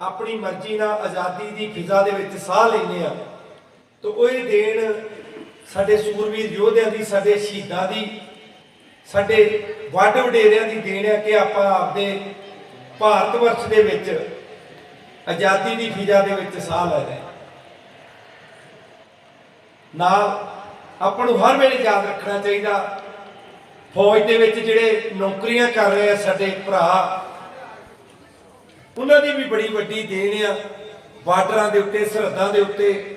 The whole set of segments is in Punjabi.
ਆਪਣੀ ਮਰਜ਼ੀ ਨਾਲ ਆਜ਼ਾਦੀ ਦੀ ਫਿਜ਼ਾ ਦੇ ਵਿੱਚ ਸਾਹ ਲੈਂਦੇ ਆ ਤਾਂ ਉਹ ਇਹ ਦੇਣ ਸਾਡੇ ਸੂਰਵੀਰ ਯੋਧਿਆਂ ਦੀ, ਸਾਡੇ ਸ਼ਹੀਦਾਂ ਦੀ, ਸਾਡੇ ਵੱਡ ਵਡੇਰਿਆਂ ਦੀ ਦੇਣ ਹੈ ਕਿ ਆਪਾਂ ਆਪਦੇ ਭਾਰਤ ਵਰਸ਼ ਦੇ ਵਿੱਚ ਆਜ਼ਾਦੀ ਦੀ ਫਿਜ਼ਾ ਦੇ ਵਿੱਚ ਸਾਹ ਲੈ ਰਹੇ ਨਾਲ ਆਪਾਂ ਨੂੰ ਹਰ ਵੇਲੇ ਯਾਦ ਰੱਖਣਾ ਚਾਹੀਦਾ, ਫੌਜ ਦੇ ਵਿੱਚ ਜਿਹੜੇ ਨੌਕਰੀਆਂ ਕਰ ਰਹੇ ਆ ਸਾਡੇ ਭਰਾ ਉਹਨਾਂ ਦੀ ਵੀ ਬੜੀ ਵੱਡੀ ਦੇਣ ਆ, ਬਾਰਡਰਾਂ ਦੇ ਉੱਤੇ, ਸਰਹੱਦਾਂ ਦੇ ਉੱਤੇ।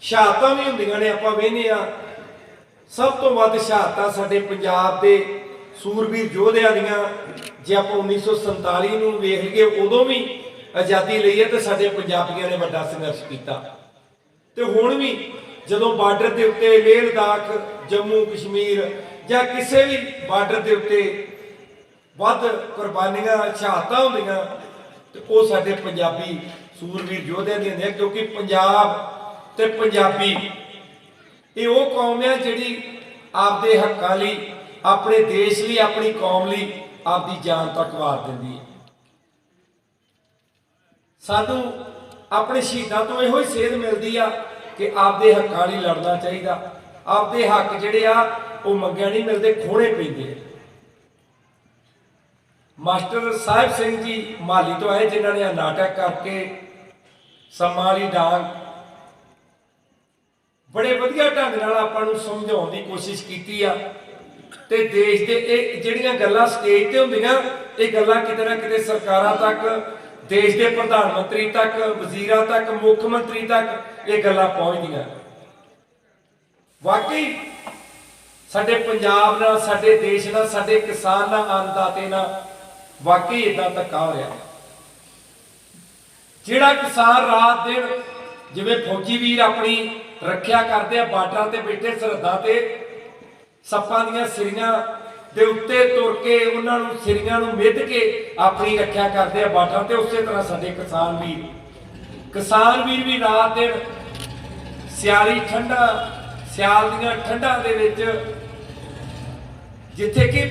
ਸ਼ਹਾਦਤਾਂ ਵੀ ਹੁੰਦੀਆਂ ਨੇ, ਆਪਾਂ ਵੇਖਦੇ ਆ ਸਭ ਤੋਂ ਵੱਧ ਸ਼ਹਾਦਤਾਂ ਸਾਡੇ ਪੰਜਾਬ ਦੇ ਸੂਰਬੀਰ ਯੋਧਿਆਂ ਦੀਆਂ। ਜੇ ਆਪਾਂ 1947 ਨੂੰ ਵੇਖ ਲਈਏ, ਉਦੋਂ ਵੀ ਆਜ਼ਾਦੀ ਲਈ ਹੈ ਤੇ ਸਾਡੇ ਪੰਜਾਬੀਆਂ ਨੇ ਵੱਡਾ ਸੰਘਰਸ਼ ਕੀਤਾ। ਤੇ ਹੁਣ ਵੀ ਜਦੋਂ ਬਾਰਡਰ ਦੇ ਉੱਤੇ ਲੇਹ ਲਦਾਖ ਜੰਮੂ ਕਸ਼ਮੀਰ ਜਾਂ ਕਿਸੇ ਵੀ ਬਾਰਡਰ ਦੇ ਉੱਤੇ ਵੱਧ ਕੁਰਬਾਨੀਆਂ ਸ਼ਹਾਦਤਾਂ ਹੁੰਦੀਆਂ ਤੇ ਉਹ ਸਾਡੇ ਪੰਜਾਬੀ ਸੂਰਵੀਰ ਯੋਧਿਆਂ ਦੀਆਂ ਨੇ, ਕਿਉਂਕਿ ਪੰਜਾਬ ਤੇ ਪੰਜਾਬੀ, ਇਹ ਉਹ ਕੌਮ ਹੈ ਜਿਹੜੀ ਆਪਦੇ ਹੱਕਾਂ ਲਈ, ਆਪਣੇ ਦੇਸ਼ ਲਈ, ਆਪਣੀ ਕੌਮ ਲਈ ਆਪਦੀ ਜਾਨ ਤੱਕ ਵਾਰ ਦਿੰਦੀ ਹੈ। ਸਾਨੂੰ ਆਪਣੇ ਸ਼ਹੀਦਾਂ ਤੋਂ ਇਹੋ ਹੀ ਸੇਧ ਮਿਲਦੀ ਆ ਕਿ ਆਪਦੇ ਹੱਕਾਂ ਲਈ ਲੜਨਾ ਚਾਹੀਦਾ। ਆਪਦੇ ਹੱਕ ਜਿਹੜੇ ਆ, ਉਹ ਮੰਗਿਆ ਨਹੀਂ ਮਿਲਦੇ ਖੋਣੇ ਪੈਂਦੇ ਆ। ਮਾਸਟਰ ਸਾਹਿਬ ਸਿੰਘ ਜੀ ਮਾਲੀ ਤੋਂ ਆਏ, ਜਿਨ੍ਹਾਂ ਨੇ ਨਾਟਕ ਕਰਕੇ ਸਮਾਲੀ ਡਾਂਗ ਬੜੇ ਵਧੀਆ ਢੰਗ ਨਾਲ ਆਪਾਂ ਨੂੰ ਸਮਝਾਉਣ ਦੀ ਕੋਸ਼ਿਸ਼ ਕੀਤੀ ਆ। ਤੇ ਦੇਸ਼ ਦੇ ਇਹ ਜਿਹੜੀਆਂ ਗੱਲਾਂ ਸਟੇਜ ਤੇ ਹੁੰਦੀਆਂ, ਇਹ ਗੱਲਾਂ ਕਿਤੇ ਨਾ ਕਿਤੇ ਸਰਕਾਰਾਂ ਤੱਕ, ਦੇਸ਼ ਦੇ ਪ੍ਰਧਾਨ ਮੰਤਰੀ ਤੱਕ, ਵਜ਼ੀਰਾਂ ਤੱਕ, ਮੁੱਖ ਮੰਤਰੀ ਤੱਕ ਇਹ ਗੱਲਾਂ ਪਹੁੰਚਦੀਆਂ। ਵਾਕਈ ਸਾਡੇ ਪੰਜਾਬ ਨਾਲ, ਸਾਡੇ ਦੇਸ਼ ਨਾਲ, ਸਾਡੇ ਕਿਸਾਨ ਨਾਲ ਅੰਨਦਾਤੇ ਨਾਲ ਵਾਕਈ ਇਦਾਂ ਧੱਕਾ ਹੋਇਆ ਜਿਹੜਾ ਕਿਸਾਨ ਰਾਤ ਦਿਨ ਜਿਵੇਂ ਫੌਜੀ ਵੀਰ ਆਪਣੀ ਰੱਖਿਆ ਕਰਦੇ ਆ, ਬਾਰਡਰਾਂ ਤੇ ਬੈਠੇ ਸਰਹੱਦਾਂ ਤੇ, ਸੱਪਾਂ ਦੀਆਂ ਸਿਰੀਆਂ ਦੇ ਉੱਤੇ ਤੁਰ ਕੇ ਉਹਨਾਂ ਨੂੰ ਸਿਰੀਆਂ ਨੂੰ ਮਿੱਧ ਕੇ ਆਪਣੀ ਰੱਖਿਆ ਕਰਦੇ ਆ ਬਾਰਡਰਾਂ ਤੇ, ਉਸੇ ਤਰ੍ਹਾਂ ਸਾਡੇ ਕਿਸਾਨ ਵੀਰ। ਕਿਸਾਨ ਵੀਰ ਵੀ ਰਾਤ ਦਿਨ ਸਿਆਲੀ ਠੰਡਾ, ਸਿਆਲ ਦੀਆਂ ਠੰਡਾਂ ਦੇ ਵਿੱਚ ਜਿੱਥੇ ਕਿ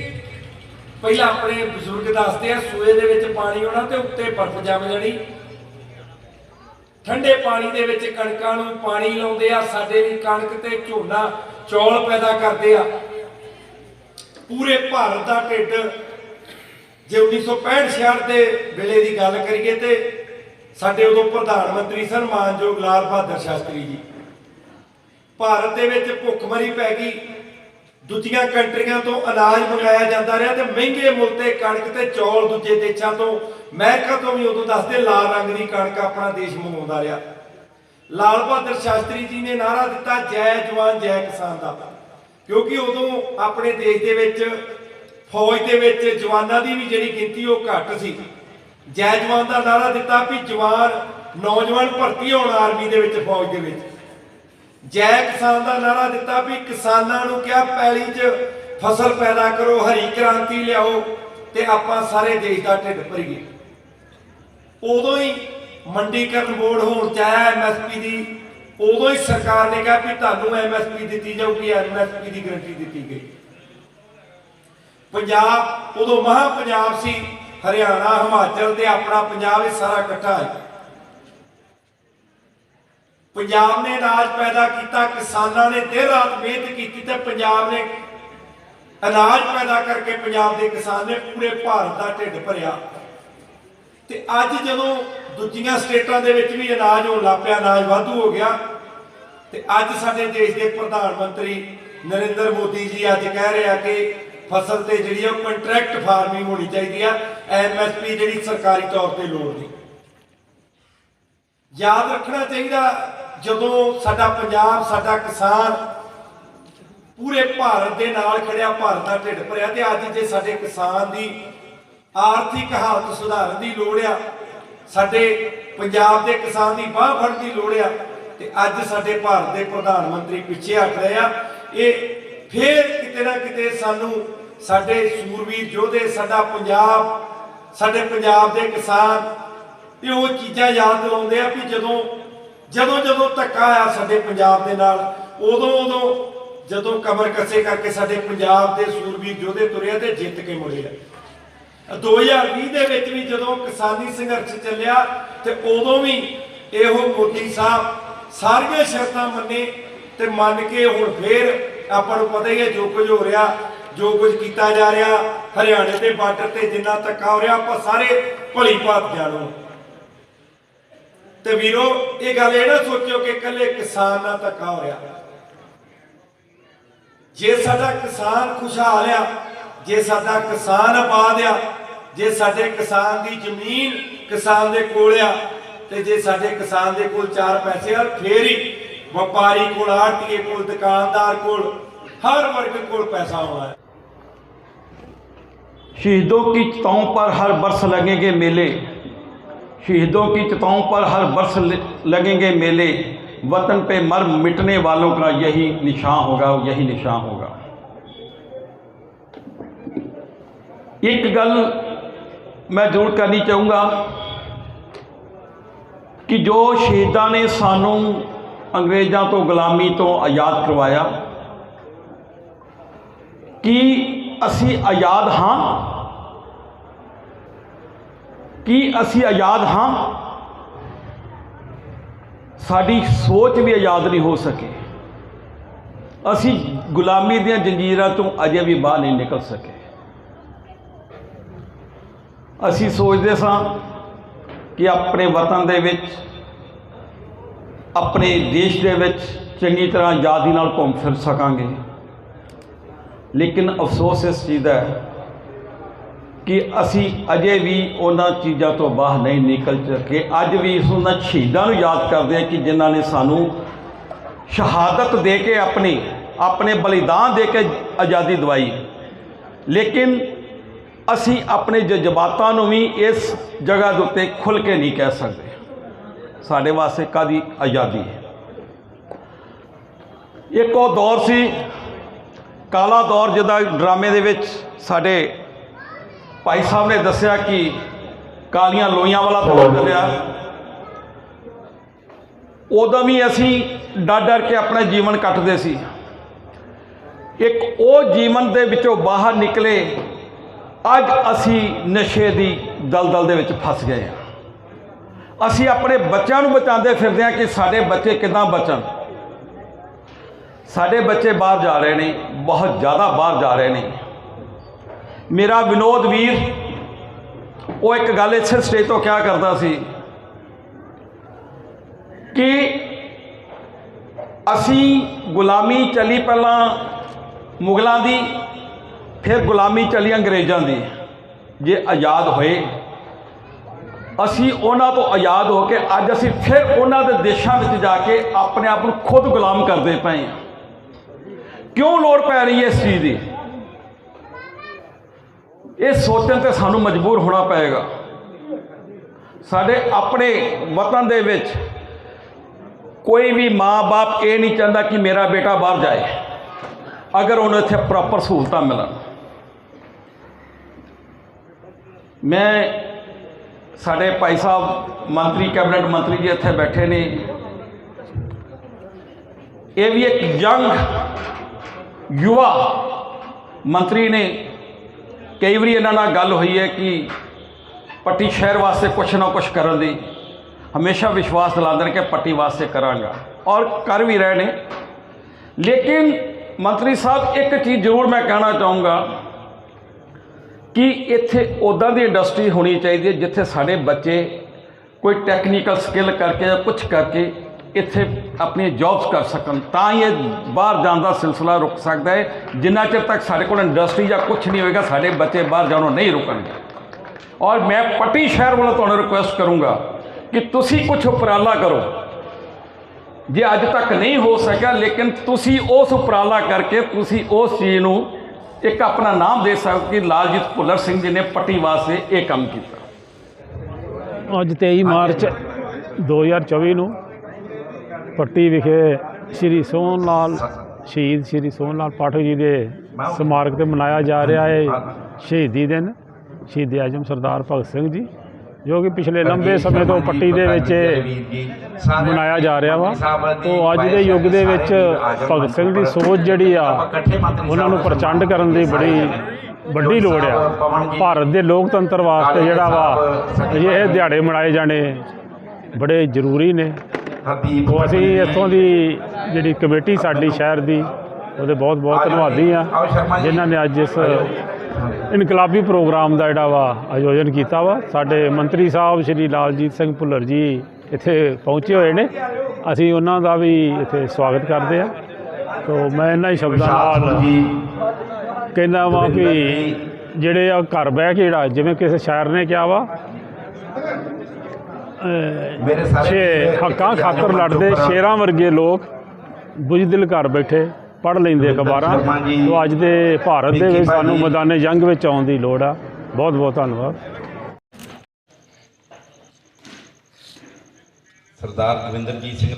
ਪਹਿਲਾਂ ਆਪਣੇ ਬਜ਼ੁਰਗ ਦੱਸਦੇ ਆ, ਸੂਏ ਦੇ ਵਿੱਚ ਪਾਣੀ ਆਉਣਾ ਤੇ ਉੱਤੇ ਬਰਫ਼ ਜੰਮ ਜਾਣੀ। ਠੰਡੇ ਪਾਣੀ ਦੇ ਵਿੱਚ ਕਣਕਾਂ ਨੂੰ ਪਾਣੀ ਲਾਉਂਦੇ ਆ, ਸਾਡੇ ਲਈ ਕਣਕ ਤੇ ਝੋਨਾ ਚੌਲ ਪੈਦਾ ਕਰਦੇ ਆ। ਪੂਰੇ ਭਾਰਤ ਦਾ ਢਿੱਡ ਜੇ 1965 ਦੇ ਵੇਲੇ ਦੀ ਗੱਲ ਕਰੀਏ ਤੇ ਸਾਡੇ ਉਦੋਂ ਪ੍ਰਧਾਨ ਮੰਤਰੀ ਸਨ ਮਾਨਯੋਗ ਲਾਲ ਬਹਾਦਰ ਸ਼ਾਸਤਰੀ ਜੀ। ਭਾਰਤ ਦੇ ਵਿੱਚ ਭੁੱਖਮਰੀ ਪੈ ਗਈ। ਦੂਜੀਆਂ ਕੰਟਰੀਆਂ ਤੋਂ ਅਨਾਜ ਮੰਗਾਇਆ ਜਾਂਦਾ ਰਿਹਾ ਤੇ ਮਹਿੰਗੇ ਮੁੱਲ ਤੇ ਕਣਕ ਤੇ ਚੌਲ ਦੂਜੇ ਦੇਸ਼ਾਂ ਤੋਂ ਅਮਰੀਕਾ ਤੋਂ ਵੀ ਉਦੋਂ ਦੱਸਦੇ ਲਾਲ ਰੰਗ ਦੀ ਕਣਕ ਆਪਣਾ ਦੇਸ਼ ਮੰਗਵਾਉਂਦਾ ਰਿਹਾ। ਲਾਲ ਬਹਾਦਰ ਸ਼ਾਸਤਰੀ ਜੀ ਨੇ ਨਾਰਾ ਦਿੱਤਾ, ਜੈ ਜਵਾਨ, ਜੈ ਕਿਸਾਨ ਦਾ। ਕਿਉਂਕਿ ਉਦੋਂ ਆਪਣੇ ਦੇਸ਼ ਦੇ ਵਿੱਚ, ਫੌਜ ਦੇ ਵਿੱਚ ਜਵਾਨਾਂ ਦੀ ਵੀ ਜਿਹੜੀ ਗਿਣਤੀ ਉਹ ਘੱਟ ਸੀ। ਜੈ ਜਵਾਨ ਦਾ ਨਾਰਾ ਦਿੱਤਾ ਵੀ ਜਵਾਨ, ਨੌਜਵਾਨ ਭਰਤੀ ਹੋਣ ਆਰਮੀ ਦੇ ਵਿੱਚ, ਫੌਜ ਦੇ ਵਿੱਚ। ਜੈ ਕਿਸਾਨ ਦਾ ਨਾਰਾ ਦਿੱਤਾ ਵੀ ਕਿਸਾਨਾਂ ਨੂੰ ਕਿਹਾ ਪੈਲੀ 'ਚ ਫਸਲ ਪੈਦਾ ਕਰੋ, ਹਰੀ ਕ੍ਰਾਂਤੀ ਲਿਆਓ ਤੇ ਆਪਾਂ ਸਾਰੇ ਦੇਸ਼ ਦਾ ਢਿੱਡ ਭਰੀਏ। ਉਦੋਂ ਹੀ ਮੰਡੀਕਰਨ ਬੋਰਡ ਹੋਣ ਚ ਆਇਆ ਐਮਐਸਪੀ ਦੀ, ਉਦੋਂ ਹੀ ਸਰਕਾਰ ਨੇ ਕਿਹਾ ਵੀ ਤੁਹਾਨੂੰ ਐਮਐਸਪੀ ਦਿੱਤੀ ਜਾਊਗੀ ਐਮਐਸਪੀ ਦੀ ਗਰੰਟੀ ਦਿੱਤੀ ਗਈ। ਪੰਜਾਬ, ਉਦੋਂ ਮਹਾ ਪੰਜਾਬ ਸੀ, ਹਰਿਆਣਾ, ਹਿਮਾਚਲ ਤੇ ਆਪਣਾ ਪੰਜਾਬ ਇਹ ਸਾਰਾ ਇਕੱਠਾ ਹੈ। ਪੰਜਾਬ ਨੇ ਅਨਾਜ ਪੈਦਾ ਕੀਤਾ, ਕਿਸਾਨਾਂ ਨੇ ਦਿਨ ਰਾਤ ਮਿਹਨਤ ਕੀਤੀ ਤੇ ਪੰਜਾਬ ਨੇ ਅਨਾਜ ਪੈਦਾ ਕਰਕੇ ਪੰਜਾਬ ਦੇ ਕਿਸਾਨ ਨੇ ਪੂਰੇ ਭਾਰਤ ਦਾ ਢਿੱਡ ਭਰਿਆ। ਤੇ ਅੱਜ ਜਦੋਂ ਦੂਜੀਆਂ ਸਟੇਟਾਂ ਦੇ ਵਿੱਚ ਵੀ ਅਨਾਜ ਹੋਣ ਲੱਗ ਪਿਆ, ਅਨਾਜ ਵਾਧੂ ਹੋ ਗਿਆ, ਤੇ ਅੱਜ ਸਾਡੇ ਦੇਸ਼ ਦੇ ਪ੍ਰਧਾਨ ਮੰਤਰੀ ਨਰਿੰਦਰ ਮੋਦੀ ਜੀ ਅੱਜ ਕਹਿ ਰਹੇ ਆ ਕਿ ਫਸਲ ਤੇ ਜਿਹੜੀ ਆ ਕੰਟਰੈਕਟ ਫਾਰਮਿੰਗ ਹੋਣੀ ਚਾਹੀਦੀ ਆ ਐਮਐਸਪੀ ਜਿਹੜੀ ਸਰਕਾਰੀ ਤੌਰ ਤੇ ਲੋੜ ਨਹੀਂ ਯਾਦ ਰੱਖਣਾ ਚਾਹੀਦਾ ਜਦੋਂ ਸਾਡਾ ਪੰਜਾਬ, ਸਾਡਾ ਕਿਸਾਨ ਪੂਰੇ ਭਾਰਤ ਦੇ ਨਾਲ ਖੜਿਆ, ਭਾਰਤ ਦਾ ਢਿੱਡ ਭਰਿਆ ਤੇ ਅੱਜ ਜੇ ਸਾਡੇ ਕਿਸਾਨ ਦੀ ਆਰਥਿਕ ਹਾਲਤ ਸੁਧਾਰਨ ਦੀ ਲੋੜ ਆ, ਸਾਡੇ ਪੰਜਾਬ ਦੇ ਕਿਸਾਨ ਦੀ ਬਾਹ ਫੜਨ ਦੀ ਲੋੜ ਆ ਤੇ ਅੱਜ ਸਾਡੇ ਭਾਰਤ ਦੇ ਪ੍ਰਧਾਨ ਮੰਤਰੀ ਪਿੱਛੇ ਹਟ ਰਹੇ ਆ, ਇਹ ਫੇਰ ਕਿਤੇ ਨਾ ਕਿਤੇ ਸਾਨੂੰ ਸਾਡੇ ਸੂਰਵੀਰ ਯੋਧੇ, ਸਾਡਾ ਪੰਜਾਬ, ਸਾਡੇ ਪੰਜਾਬ ਦੇ ਕਿਸਾਨ ਇਹ ਉਹ ਚੀਜ਼ਾਂ ਯਾਦ ਦਿਲਾਉਂਦੇ ਆ ਵੀ ਜਦੋਂ ਜਦੋਂ ਜਦੋਂ ਧੱਕਾ ਆਇਆ ਸਾਡੇ ਪੰਜਾਬ ਦੇ ਨਾਲ, ਉਦੋਂ ਉਦੋਂ ਜਦੋਂ ਕਬਰ ਕੱਸੇ ਕਰਕੇ ਸਾਡੇ ਪੰਜਾਬ ਦੇ ਸੂਰਬੀਰ ਯੋਧੇ ਤੁਰੇ ਤੇ ਜਿੱਤ ਕੇ ਮੁੜੇ ਆ। 2020 ਦੇ ਵਿੱਚ ਵੀ ਜਦੋਂ ਕਿਸਾਨੀ ਸੰਘਰਸ਼ ਚੱਲਿਆ ਤੇ ਉਦੋਂ ਵੀ ਇਹੋ ਮੋਦੀ ਸਾਹਿਬ ਸਾਰੀਆਂ ਸ਼ਰਤਾਂ ਮੰਨੇ ਤੇ ਮੰਨ ਕੇ ਹੁਣ ਫੇਰ ਆਪਾਂ ਨੂੰ ਪਤਾ ਹੀ ਹੈ ਜੋ ਕੁਝ ਹੋ ਰਿਹਾ, ਜੋ ਕੁਝ ਕੀਤਾ ਜਾ ਰਿਹਾ, ਹਰਿਆਣੇ ਦੇ ਬਾਰਡਰ ਤੇ ਜਿੰਨਾ ਧੱਕਾ ਹੋ ਰਿਹਾ, ਆਪਾਂ ਸਾਰੇ ਭਲੀ ਭਾਤ ਜਾਣੋ। ਤੇ ਵੀਰੋ, ਇਹ ਗੱਲ ਇਹ ਨਾ ਸੋਚਿਓ ਕਿ ਇਕੱਲੇ ਕਿਸਾਨ ਨਾਲ ਧੱਕਾ ਹੋਇਆ ਜੇ ਸਾਡਾ ਕਿਸਾਨ ਖੁਸ਼ਹਾਲ ਆ, ਜੇ ਸਾਡਾ ਕਿਸਾਨ ਆਬਾਦ ਆ, ਜੇ ਸਾਡੇ ਕਿਸਾਨ ਦੀ ਜ਼ਮੀਨ ਕਿਸਾਨ ਦੇ ਕੋਲ ਆ, ਤੇ ਜੇ ਸਾਡੇ ਕਿਸਾਨ ਦੇ ਕੋਲ ਚਾਰ ਪੈਸੇ ਆ, ਫੇਰ ਹੀ ਵਪਾਰੀ ਕੋਲ, ਆੜਤੀਏ ਕੋਲ, ਦੁਕਾਨਦਾਰ ਕੋਲ, ਹਰ ਵਰਗ ਕੋਲ ਪੈਸਾ ਆਉਣਾ ਹੈ। ਸ਼ਹੀਦੋਂ ਕੀ ਚੌਂ ਪਰ ਹਰ ਬਰਸ ਲੱਗेंगे ਮੇਲੇ। शहीदों की चिताओं पर हर बरस ल- लगेंगे मेले वतन पे मर मिटने वालों का यही निशान होगा यही निशान होगा एक गल मैं जरूर करनी चाहूँगा ਕਿ ਜੋ ਸ਼ਹੀਦਾਂ ਨੇ ਸਾਨੂੰ ਅੰਗਰੇਜ਼ਾਂ ਤੋਂ ਗੁਲਾਮੀ ਤੋਂ ਆਜ਼ਾਦ ਕਰਵਾਇਆ ਕੀ ਅਸੀਂ ਆਜ਼ਾਦ ਹਾਂ ਕੀ ਅਸੀਂ ਆਜ਼ਾਦ ਹਾਂ? ਸਾਡੀ ਸੋਚ ਵੀ ਆਜ਼ਾਦ ਨਹੀਂ ਹੋ ਸਕੀ। ਅਸੀਂ ਗੁਲਾਮੀ ਦੀਆਂ ਜੰਜੀਰਾਂ ਤੋਂ ਅਜੇ ਵੀ ਬਾਹਰ ਨਹੀਂ ਨਿਕਲ ਸਕੇ। ਅਸੀਂ ਸੋਚਦੇ ਸਾਂ ਕਿ ਆਪਣੇ ਵਤਨ ਦੇ ਵਿੱਚ, ਆਪਣੇ ਦੇਸ਼ ਦੇ ਵਿੱਚ ਚੰਗੀ ਤਰ੍ਹਾਂ ਆਜ਼ਾਦੀ ਨਾਲ ਘੁੰਮ ਫਿਰ ਸਕਾਂਗੇ। ਲੇਕਿਨ ਅਫਸੋਸ ਇਸ ਚੀਜ਼ ਦਾ ਹੈ ਕਿ ਅਸੀਂ ਅਜੇ ਵੀ ਉਹਨਾਂ ਚੀਜ਼ਾਂ ਤੋਂ ਬਾਹਰ ਨਹੀਂ ਨਿਕਲ ਸਕੇ। ਅੱਜ ਵੀ ਇਸ ਉਹਨਾਂ ਸ਼ਹੀਦਾਂ ਨੂੰ ਯਾਦ ਕਰਦੇ ਹਾਂ ਕਿ ਜਿਨ੍ਹਾਂ ਨੇ ਸਾਨੂੰ ਸ਼ਹਾਦਤ ਦੇ ਕੇ ਆਪਣੀ, ਆਪਣੇ ਬਲੀਦਾਨ ਦੇ ਕੇ ਆਜ਼ਾਦੀ ਦਿਵਾਈ। ਲੇਕਿਨ ਅਸੀਂ ਆਪਣੇ ਜਜ਼ਬਾਤਾਂ ਨੂੰ ਵੀ ਇਸ ਜਗ੍ਹਾ ਦੇ ਉੱਤੇ ਖੁੱਲ੍ਹ ਕੇ ਨਹੀਂ ਕਹਿ ਸਕਦੇ। ਸਾਡੇ ਵਾਸਤੇ ਕਾਦੀ ਆਜ਼ਾਦੀ ਹੈ? ਇੱਕ ਉਹ ਦੌਰ ਸੀ, ਕਾਲਾ ਦੌਰ, ਜਿਹਦਾ ਡਰਾਮੇ ਦੇ ਵਿੱਚ ਸਾਡੇ ਭਾਈ ਸਾਹਿਬ ਨੇ ਦੱਸਿਆ ਕਿ ਕਾਲੀਆਂ ਲੋਈਆਂ ਵਾਲਾ ਦੌਰ ਚੱਲਿਆ ਉਦੋਂ ਵੀ ਅਸੀਂ ਡਰ ਡਰ ਕੇ ਆਪਣਾ ਜੀਵਨ ਕੱਟਦੇ ਸੀ। ਇੱਕ ਉਹ ਜੀਵਨ ਦੇ ਵਿੱਚੋਂ ਬਾਹਰ ਨਿਕਲੇ, ਅੱਜ ਅਸੀਂ ਨਸ਼ੇ ਦੀ ਦਲਦਲ ਦੇ ਵਿੱਚ ਫਸ ਗਏ ਹਾਂ। ਅਸੀਂ ਆਪਣੇ ਬੱਚਿਆਂ ਨੂੰ ਬਚਾਉਂਦੇ ਫਿਰਦੇ ਹਾਂ ਕਿ ਸਾਡੇ ਬੱਚੇ ਕਿੱਦਾਂ ਬਚਣ। ਸਾਡੇ ਬੱਚੇ ਬਾਹਰ ਜਾ ਰਹੇ ਨੇ, ਬਹੁਤ ਜ਼ਿਆਦਾ ਬਾਹਰ ਜਾ ਰਹੇ ਨੇ। ਮੇਰਾ ਵਿਨੋਦ ਵੀਰ, ਉਹ ਇੱਕ ਗੱਲ ਇਸੇ ਸਟੇਜ ਤੋਂ ਕਿਹਾ ਕਰਦਾ ਸੀ? ਕਿ ਅਸੀਂ ਗੁਲਾਮੀ ਚਲੀ ਪਹਿਲਾਂ ਮੁਗਲਾਂ ਦੀ, ਫਿਰ ਗੁਲਾਮੀ ਚਲੀ ਅੰਗਰੇਜ਼ਾਂ ਦੀ। ਜੇ ਆਜ਼ਾਦ ਹੋਏ, ਅਸੀਂ ਉਹਨਾਂ ਤੋਂ ਆਜ਼ਾਦ ਹੋ ਕੇ ਅੱਜ ਅਸੀਂ ਫਿਰ ਉਹਨਾਂ ਦੇ ਦੇਸ਼ਾਂ ਵਿੱਚ ਜਾ ਕੇ ਆਪਣੇ ਆਪ ਨੂੰ ਖੁਦ ਗੁਲਾਮ ਕਰਦੇ ਪਏ ਹਾਂ। ਕਿਉਂ ਲੋੜ ਪੈ ਰਹੀ ਹੈ ਇਸ ਚੀਜ਼ ਦੀ? ਇਹ ਸੋਚਣ ਤੇ ਸਾਨੂੰ ਮਜਬੂਰ ਹੋਣਾ ਪਏਗਾ। ਸਾਡੇ ਆਪਣੇ ਵਤਨ ਦੇ ਵਿੱਚ ਕੋਈ ਵੀ ਮਾਂ-ਬਾਪ ਇਹ ਨਹੀਂ ਚਾਹੁੰਦਾ ਕਿ ਮੇਰਾ ਬੇਟਾ ਬਾਹਰ ਜਾਏ, ਅਗਰ ਉਹਨੂੰ ਇੱਥੇ ਪ੍ਰੋਪਰ ਸਹੂਲਤਾਂ ਮਿਲਣ। ਮੈਂ ਸਾਡੇ ਭਾਈ ਸਾਹਿਬ, ਮੰਤਰੀ, ਕੈਬਨਿਟ ਮੰਤਰੀ ਜੀ ਇੱਥੇ ਬੈਠੇ ਨੇ। ਇਹ ਵੀ ਇੱਕ ਯੰਗ ਯੁਵਾ ਮੰਤਰੀ ਨੇ ਕਈ ਵਾਰੀ ਇਹਨਾਂ ਨਾਲ ਗੱਲ ਹੋਈ ਹੈ ਕਿ ਪੱਟੀ ਸ਼ਹਿਰ ਵਾਸਤੇ ਕੁਛ ਨਾ ਕੁਛ ਕਰਨ ਦੀ ਹਮੇਸ਼ਾ ਵਿਸ਼ਵਾਸ ਦਿਲਾਉਂਦੇ ਨੇ ਕਿ ਪੱਟੀ ਵਾਸਤੇ ਕਰਾਂਗਾ ਔਰ ਕਰ ਵੀ ਰਹੇ ਨੇ। ਲੇਕਿਨ ਮੰਤਰੀ ਸਾਹਿਬ, ਇੱਕ ਚੀਜ਼ ਜ਼ਰੂਰ ਮੈਂ ਕਹਿਣਾ ਚਾਹੂੰਗਾ ਕਿ ਇੱਥੇ ਉਦਾਂ ਦੀ ਇੰਡਸਟਰੀ ਹੋਣੀ ਚਾਹੀਦੀ ਹੈ ਜਿੱਥੇ ਸਾਡੇ ਬੱਚੇ ਕੋਈ ਟੈਕਨੀਕਲ ਸਕਿੱਲ ਕਰਕੇ ਜਾਂ ਕੁਝ ਕਰਕੇ ਇੱਥੇ ਆਪਣੀਆਂ ਜੌਬਸ ਕਰ ਸਕਣ ਤਾਂ ਹੀ ਇਹ ਬਾਹਰ ਜਾਣ ਦਾ ਸਿਲਸਿਲਾ ਰੁਕ ਸਕਦਾ ਹੈ। ਜਿੰਨਾ ਚਿਰ ਤੱਕ ਸਾਡੇ ਕੋਲ ਇੰਡਸਟਰੀ ਜਾਂ ਕੁਝ ਨਹੀਂ ਹੋਏਗਾ ਸਾਡੇ ਬੱਚੇ ਬਾਹਰ ਜਾਣੋਂ ਨਹੀਂ ਰੁਕਣਗੇ। ਔਰ ਮੈਂ ਪੱਟੀ ਸ਼ਹਿਰ ਵੱਲੋਂ ਤੁਹਾਨੂੰ ਰਿਕੁਐਸਟ ਕਰੂੰਗਾ ਕਿ ਤੁਸੀਂ ਕੁਝ ਉਪਰਾਲਾ ਕਰੋ। ਜੇ ਅੱਜ ਤੱਕ ਨਹੀਂ ਹੋ ਸਕਿਆ ਲੇਕਿਨ ਤੁਸੀਂ ਉਸ ਉਪਰਾਲਾ ਕਰਕੇ ਤੁਸੀਂ ਉਸ ਚੀਜ਼ ਨੂੰ ਇੱਕ ਆਪਣਾ ਨਾਮ ਦੇ ਸਕਦੇ ਕਿ ਲਾਲਜੀਤ ਭੁੱਲਰ ਸਿੰਘ ਜੀ ਨੇ ਪੱਟੀ ਵਾਸਤੇ ਇਹ ਕੰਮ ਕੀਤਾ। ਅੱਜ 23 ਮਾਰਚ 2024 ਨੂੰ ਪੱਟੀ ਵਿਖੇ ਸ੍ਰੀ ਸੋਹਣ ਲਾਲ ਸ਼ਹੀਦ ਸ੍ਰੀ ਸੋਹਣ ਲਾਲ ਪਾਠਕ ਜੀ ਦੇ ਸਮਾਰਕ ਤੇ ਮਨਾਇਆ ਜਾ ਰਿਹਾ ਹੈ ਸ਼ਹੀਦੀ ਦਿਨ ਸ਼ਹੀਦ ਆਜਮ ਸਰਦਾਰ ਭਗਤ ਸਿੰਘ ਜੀ ਜੋ ਕਿ ਪਿਛਲੇ ਲੰਬੇ ਸਮੇਂ ਤੋਂ ਪੱਟੀ ਦੇ ਵਿੱਚ ਮਨਾਇਆ ਜਾ ਰਿਹਾ ਵਾ। ਤੋਂ ਅੱਜ ਦੇ ਯੁੱਗ ਦੇ ਵਿੱਚ ਭਗਤ ਸਿੰਘ ਦੀ ਸੋਚ ਜਿਹੜੀ ਆ ਉਹਨਾਂ ਨੂੰ ਪ੍ਰਚੰਡ ਕਰਨ ਦੀ ਬੜੀ ਵੱਡੀ ਲੋੜ ਆ। ਭਾਰਤ ਦੇ ਲੋਕਤੰਤਰ ਵਾਸਤੇ ਜਿਹੜਾ ਵਾ ਇਹ ਦਿਹਾੜੇ ਮਨਾਏ ਜਾਣੇ ਬੜੇ ਜ਼ਰੂਰੀ ਨੇ। ਉਹ ਅਸੀਂ ਇੱਥੋਂ ਦੀ ਜਿਹੜੀ ਕਮੇਟੀ ਸਾਡੀ ਸ਼ਹਿਰ ਦੀ ਉਹਦੇ ਬਹੁਤ ਬਹੁਤ ਧੰਨਵਾਦੀ ਆ ਜਿਨ੍ਹਾਂ ਨੇ ਅੱਜ ਇਸ ਇਨਕਲਾਬੀ ਪ੍ਰੋਗਰਾਮ ਦਾ ਜਿਹੜਾ ਵਾ ਆਯੋਜਨ ਕੀਤਾ ਵਾ। ਸਾਡੇ ਮੰਤਰੀ ਸਾਹਿਬ ਸ਼੍ਰੀ ਲਾਲਜੀਤ ਸਿੰਘ ਭੁੱਲਰ ਜੀ ਇੱਥੇ ਪਹੁੰਚੇ ਹੋਏ ਨੇ। ਅਸੀਂ ਉਹਨਾਂ ਦਾ ਵੀ ਇੱਥੇ ਸਵਾਗਤ ਕਰਦੇ ਆ ਤੋਂ ਮੈਂ ਇਹਨਾਂ ਹੀ ਸ਼ਬਦਾਂ ਨਾਲ ਕਹਿੰਦਾ ਵਾਂ ਕਿ ਜਿਹੜੇ ਆ ਘਰ ਬਹਿ ਕੇ ਜਿਹੜਾ ਜਿਵੇਂ ਕਿਸੇ ਸ਼ਾਇਰ ਨੇ ਕਿਹਾ ਵਾ ਮੇਰੇ ਸਾਰੇ ਹੱਕਾਂ ਖਾਤਰ ਲੜਦੇ ਸ਼ੇਰਾਂ ਵਰਗੇ ਲੋਕ ਬੁਝਦਿਲ ਘਰ ਬੈਠੇ ਪੜ ਲੈਂਦੇ ਅਖਬਾਰਾਂ। ਤੋਂ ਅੱਜ ਦੇ ਭਾਰਤ ਦੇ ਵਿੱਚ ਸਾਨੂੰ। ਮੈਦਾਨੇ ਜੰਗ ਵਿੱਚ ਆਉਣ ਦੀ ਲੋੜ ਆ। ਬਹੁਤ ਬਹੁਤ ਧੰਨਵਾਦ। ਸਰਦਾਰ ਦਵਿੰਦਰਜੀਤ ਸਿੰਘ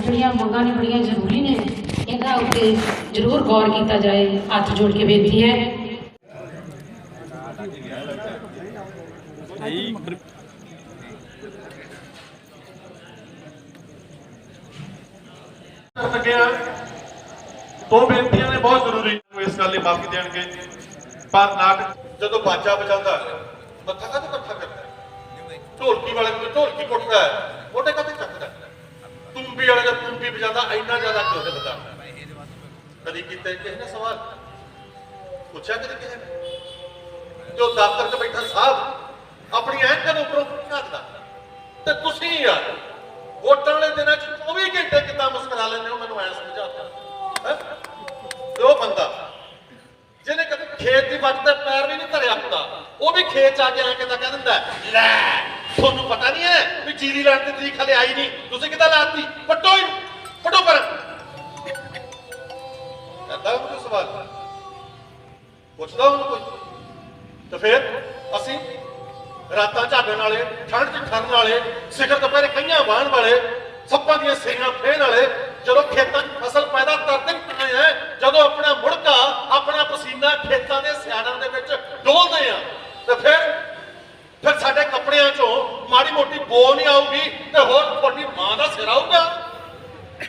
ਜਿਹੜੀਆਂ ਮੰਗਾਂ ਨੇ ਬੜੀਆਂ ਜ਼ਰੂਰੀ ਨੇ। ਇਹਨਾਂ ਉੱਤੇ ਜ਼ਰੂਰ ਗੌਰ ਕੀਤਾ ਜਾਏ ਹੱਥ ਜੋੜ ਕੇ ਬੇਨਤੀ ਹੈ। ਕਰ ਸਕੇ ਦੋ ਬੇਨਤੀਆਂ ਨੇ ਬਹੁਤ ਜ਼ਰੂਰੀ ਇਸ ਗੱਲ ਲਈ ਮਾਫੀ ਦੇਣਗੇ। ਪਰ ਨਾਟਕ ਜਦੋਂ ਬਾਜਾ ਵਜਾਉਂਦਾ ਹੈ, ਮੱਥਾ ਕਾਹਦੇ ਇਕੱਠਾ ਕਰਦਾ ਹੈ? ਢੋਲਕੀ ਵਾਲੇ ਨੂੰ ਢੋਲਕੀ ਕੁੱਟਦਾ ਹੈ ਉਹਦੇ ਕਾਹਦੇ ਚੱਕਦਾ ਤੁੰਬੀ ਵਾਲੇ ਦਾ ਤੁੰਬੀ ਵਜਾਉਂਦਾ ਇੰਨਾ ਜ਼ਿਆਦਾ ਕਿਉਂ ਹਿੱਲਦਾ ਕਦੀ ਕੀਤਾ ਕਿਸੇ ਨੇ ਸਵਾਲ? ਪੁੱਛਿਆ ਕਦੀ ਕਿਸੇ ਨੇ? ਜੋ ਦਫ਼ਤਰ 'ਚ ਬੈਠਾ ਸਾਹਿਬ ਆਪਣੀ ਐਂਕਰ ਉੱਪਰੋਂ ਝਾਕਦਾ। ਤੇ ਤੁਸੀਂ ਯਾਰ ਵੋਟਾਂ ਵਾਲੇ ਦਿਨਾਂ 'ਚ 24 ਘੰਟੇ ਕਿੱਦਾਂ ਮੁਸਕਰਾ ਲੈਂਦੇ ਹੋ ਮੈਨੂੰ ਐ ਸਮਝਾਤਾ ਹੈ ਉਹ ਬੰਦਾ ਜਿਹਨੇ ਕਦੇ ਖੇਤ ਦੀ ਵੱਟ ਤੇ ਪੈਰ ਵੀ ਨਹੀਂ ਧਰਿਆ ਹੁੰਦਾ ਉਹ ਵੀ ਖੇਤ ਆ ਕੇ ਐ ਕਹਿ ਦਿੰਦਾ ਲੈ, ਤੁਹਾਨੂੰ ਪਤਾ ਨਹੀਂ ਹੈ ਵੀ ਜੀਰੀ ਲੈਣ ਦੀ ਤਰੀਕ ਹਲੇ ਆਈ ਨਹੀਂ। ਤੁਸੀਂ ਕਿੱਦਾਂ ਲਾਤੀ? ਪੱਟੋ ਹੀ ਪੱਟੋ ਪਰ। ਕਰਦਾ ਉਹ ਕੋਈ ਸਵਾਲ? ਪੁੱਛਦਾ ਉਹਨੂੰ ਕੋਈ? ਤੇ ਫਿਰ ਅਸੀਂ ਰਾਤਾਂ ਝਾੜਨ ਵਾਲੇ, ਠੰਡ 'ਚ ਠਰਨ ਵਾਲੇ, ਸਿਖਰ ਦੁਪਹਿਰੇ ਕਈਆਂ ਬਾਣ ਵਾਲੇ, ਸੱਪਾਂ ਦੀਆਂ ਸੇਰੀਆਂ ਫੇਨ ਵਾਲੇ, ਜਦੋਂ ਖੇਤਾਂ 'ਚ ਫਸਲ ਪੈਦਾ ਕਰਦੇ ਪਏ ਹੈ ਜਦੋਂ ਆਪਣਾ ਮੁੜਕਾ, ਆਪਣਾ ਪਸੀਨਾ ਖੇਤਾਂ ਦੇ ਸਿਆੜਾਂ ਦੇ ਵਿੱਚ ਡੋਲਦੇ ਆ। ਤੇ ਫਿਰ ਫਿਰ ਸਾਡੇ ਕੱਪੜਿਆਂ 'ਚੋਂ ਮਾੜੀ ਮੋਟੀ ਬੋ ਨਹੀਂ ਆਊਗੀ ਤੇ ਹੋਰ ਤੁਹਾਡੀ ਮਾਂ ਦਾ ਸਿਰ ਆਊਗਾ।